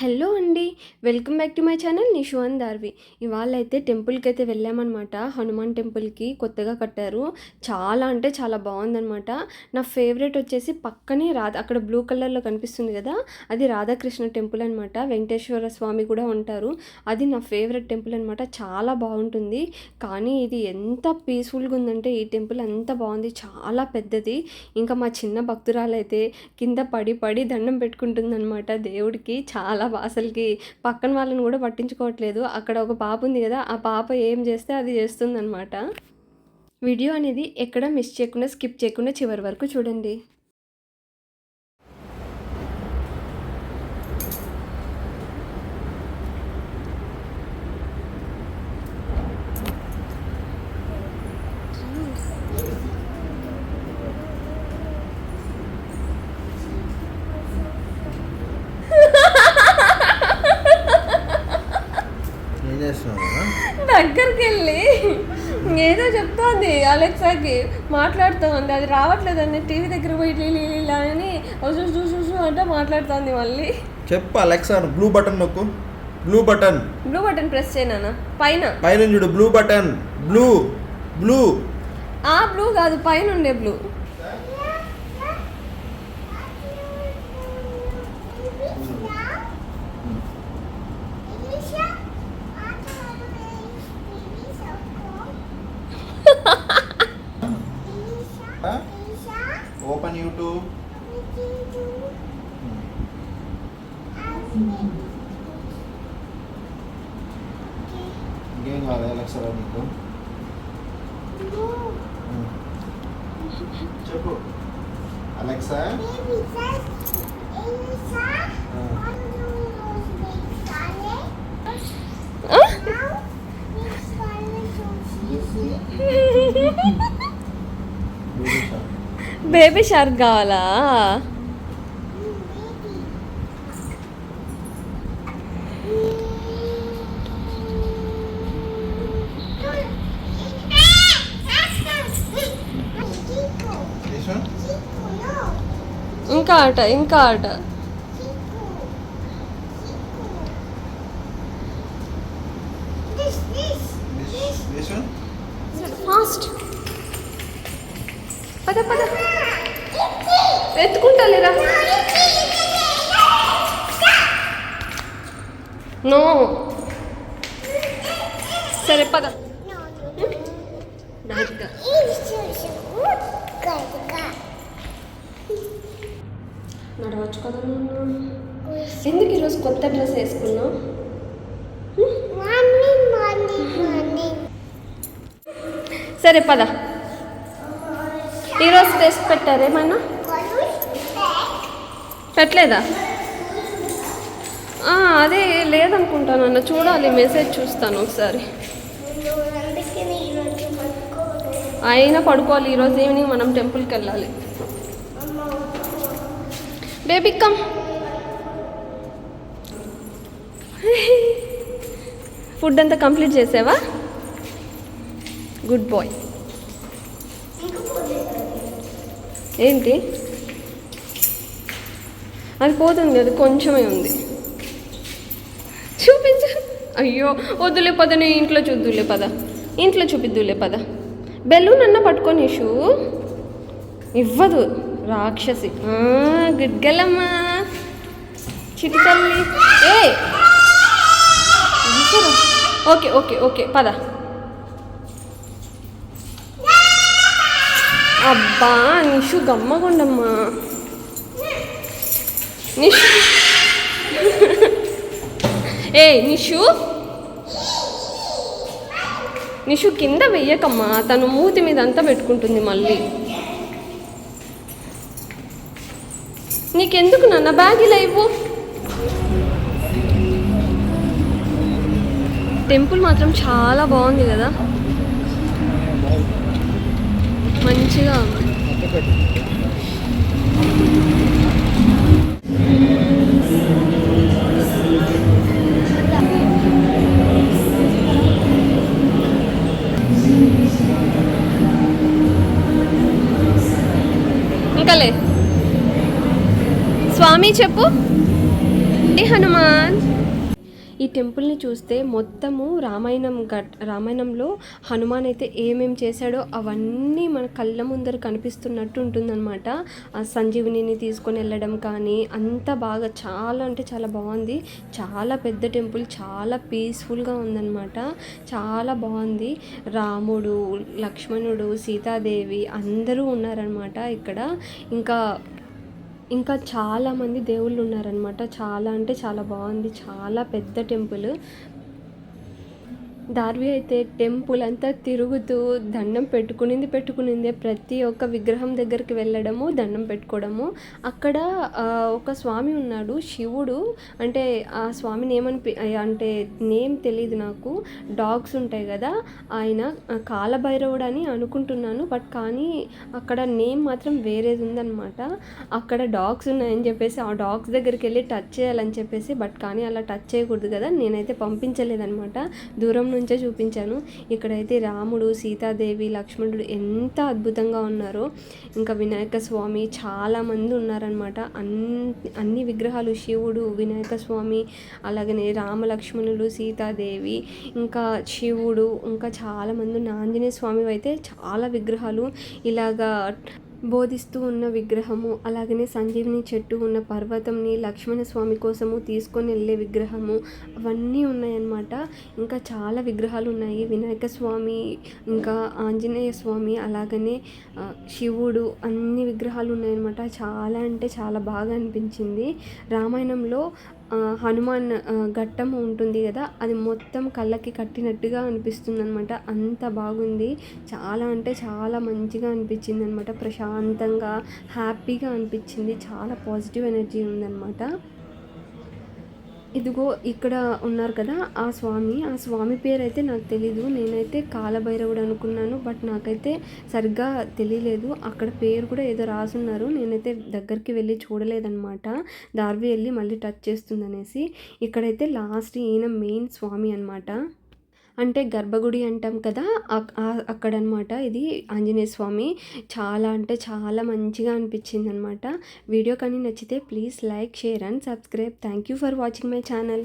Hello అండి welcome back to my channel నిషువన్ దార్వి. ఇవాళ అయితే టెంపుల్కి అయితే వెళ్ళామన్నమాట. హనుమాన్ టెంపుల్కి కొత్తగా కట్టారు. చాలా అంటే చాలా బాగుందనమాట నా ఫేవరెట్ వచ్చేసి పక్కనే రాధ అక్కడ బ్లూ కలర్లో కనిపిస్తుంది కదా అది రాధాకృష్ణ టెంపుల్ అనమాట వెంకటేశ్వర స్వామి కూడా ఉంటారు. అది నా ఫేవరెట్ టెంపుల్ అనమాట చాలా బాగుంటుంది. కానీ ఇది ఎంత పీస్ఫుల్గా ఉందంటే ఈ టెంపుల్ అంత బాగుంది. చాలా పెద్దది. ఇంకా మా చిన్న భక్తురాలైతే కింద పడి పడి దండం పెట్టుకుంటుందన్నమాట దేవుడికి. చాలా అసలుకి పక్కన వాళ్ళని కూడా పట్టించుకోవట్లేదు. అక్కడ ఒక పాప ఉంది కదా ఆ పాప ఏం చేస్తే అది చేస్తుందనమాట వీడియో అనేది ఎక్కడ మిస్ చేయకుండా స్కిప్ చేయకుండా చివరి వరకు చూడండి ఏం చేస్తున్నావు నాన్న? వెళ్ళి ఏదో చెప్తోంది అలెక్సాకి మాట్లాడుతోంది అది రావట్లేదండి టీవీ దగ్గర పోయి లీ- లీ- లీ- లా అని చూసు చూసు చూసు అంటే మాట్లాడుతోంది మళ్ళీ. చెప్పు అలెక్సా బ్లూ బటన్ నొక్కు. Blue button. Blue button press చేయనా పైన. పైన చూడు బ్లూ బటన్. బ్లూ. బ్లూ. ఆ బ్లూ కాదు పైన ఉండే బ్లూ. ఓపెన్ యూట్యూబ్ ఇంకేం కావాలి అలెక్సా నీకు చెప్పు అలెక్సా బేబీ షార్క్ కావాలా? ఇంకా ఆట ఇంకా ఆట. ఫాస్ట్ పద పద. ఎత్తుకుంటా లేరా నో. సరే పద. నడవచ్చు కదా. ఎందుకు ఈరోజు కొత్త డ్రెస్ వేసుకున్నావు? సరే పద. ఈరోజు టెస్ట్ పెట్టారేమన్నా పెట్టలేదా? అదే లేదనుకుంటాను అన్న. చూడాలి మెసేజ్ చూస్తాను ఒకసారి. అయినా పడుకోవాలి ఈరోజు ఈవినింగ్ మనం టెంపుల్కి వెళ్ళాలి. Baby come. ఫుడ్ అంతా కంప్లీట్ చేసావా? Good boy. ఏంటి? అది పోతుంది అది కొంచెమే ఉంది. చూపించు. అయ్యో వద్దులే పద నేను ఇంట్లో చూద్దులే పద. ఇంట్లో చూపిద్దులే పద. బెలూన్ అన్న పట్టుకొని షూ ఇవ్వదు రాక్షసి. గిడ్గలమ్మా చిటి ఏ ఓకే ఓకే ఓకే పద. అబ్బా నిషు గమ్మగుండమ్మా. నిషు. ఏ నిషు. నిషు కింద వెయ్యకమ్మా తను మూతి మీద అంతా పెట్టుకుంటుంది మళ్ళీ. నీకెందుకు నాన్న బ్యాగ్ ఇలా ఇవ్వు? టెంపుల్ మాత్రం చాలా బాగుంది కదా. మంచిగా ఉంది. ఇంకా లే. స్వామి చెప్పు. హనుమాన్. ఈ టెంపుల్ని చూస్తే మొత్తము రామాయణం గట్ రామాయణంలో హనుమాన్ అయితే ఏమేం చేశాడో అవన్నీ మన కళ్ళ ముందర కనిపిస్తున్నట్టు ఉంటుందన్నమాట. ఆ సంజీవినిని తీసుకొని వెళ్ళడం కానీ అంత బాగా చాలా అంటే చాలా బాగుంది. చాలా పెద్ద టెంపుల్ చాలా పీస్ఫుల్గా ఉందన్నమాట. చాలా బాగుంది. రాముడు లక్ష్మణుడు సీతాదేవి అందరూ ఉన్నారనమాట ఇక్కడ. ఇంకా ఇంకా చాలామంది దేవుళ్ళు ఉన్నారనమాట చాలా అంటే చాలా బాగుంది. చాలా పెద్ద టెంపుల్. దార్వి అయితే టెంపుల్ అంతా తిరుగుతూ దండం పెట్టుకునింది పెట్టుకునిందే ప్రతి ఒక్క విగ్రహం దగ్గరికి వెళ్ళడము దండం పెట్టుకోవడము. అక్కడ ఒక స్వామి ఉన్నాడు శివుడు. అంటే ఆ స్వామిని ఏమని అంటే నేమ్ తెలియదు నాకు. డాగ్స్ ఉంటాయి కదా ఆయన కాలభైరవుడు అని అనుకుంటున్నాను. బట్ కానీ అక్కడ నేమ్ మాత్రం వేరేది ఉందన్నమాట. అక్కడ డాగ్స్ ఉన్నాయని చెప్పేసి ఆ డాగ్స్ దగ్గరికి వెళ్ళి టచ్ చేయాలని చెప్పేసి బట్ కానీ అలా టచ్ చేయకూడదు కదా నేనైతే పంపించలేదన్నమాట. దూరం నుంచి చూపించాను. ఇక్కడైతే రాముడు సీతాదేవి లక్ష్మణుడు ఎంత అద్భుతంగా ఉన్నారో. ఇంకా వినాయక స్వామి చాలామంది ఉన్నారనమాట అన్ని అన్ని విగ్రహాలు శివుడు వినాయక స్వామి అలాగనే రామ లక్ష్మణులు సీతాదేవి ఇంకా శివుడు ఇంకా చాలామంది ఉన్న ఆంజనేయ స్వామి అయితే చాలా విగ్రహాలు. ఇలాగా బోధిస్తూ ఉన్న విగ్రహము అలాగనే సంజీవిని చెట్టు ఉన్న పర్వతంని లక్ష్మణ స్వామి కోసము తీసుకొని వెళ్ళే విగ్రహము అవన్నీ ఉన్నాయన్నమాట. ఇంకా చాలా విగ్రహాలు ఉన్నాయి. వినాయక స్వామి ఇంకా ఆంజనేయ స్వామి అలాగనే శివుడు అన్ని విగ్రహాలు ఉన్నాయన్నమాట. చాలా అంటే చాలా బాగా అనిపించింది. రామాయణంలో హనుమాన్ ఘట్టం ఉంటుంది కదా అది మొత్తం కళ్ళకి కట్టినట్టుగా అనిపిస్తుంది అనమాట అంత బాగుంది. చాలా అంటే చాలా మంచిగా అనిపించింది అనమాట ప్రశాంతంగా హ్యాపీగా అనిపించింది. చాలా పాజిటివ్ ఎనర్జీ ఉందన్నమాట. ఇదిగో ఇక్కడ ఉన్నారు కదా ఆ స్వామి. ఆ స్వామి పేరు అయితే నాకు తెలీదు. నేనైతే కాలభైరవుడు అనుకున్నాను బట్ నాకైతే సరిగ్గా తెలియలేదు అక్కడ పేరు కూడా ఏదో రాసున్నారు. నేనైతే దగ్గరికి వెళ్ళి చూడలేదన్నమాట. దార్వి వెళ్ళి మళ్ళీ టచ్ చేస్తుందనేసి. ఇక్కడైతే లాస్ట్ ఈయన మెయిన్ స్వామి అన్నమాట. అంటే గర్భగుడి అంటాం కదా అక్కడ అనమాట ఇది ఆంజనేయ స్వామి. చాలా అంటే చాలా మంచిగా అనిపించింది అనమాట వీడియో కానీ నచ్చితే please like share and subscribe. Thank you for watching my channel.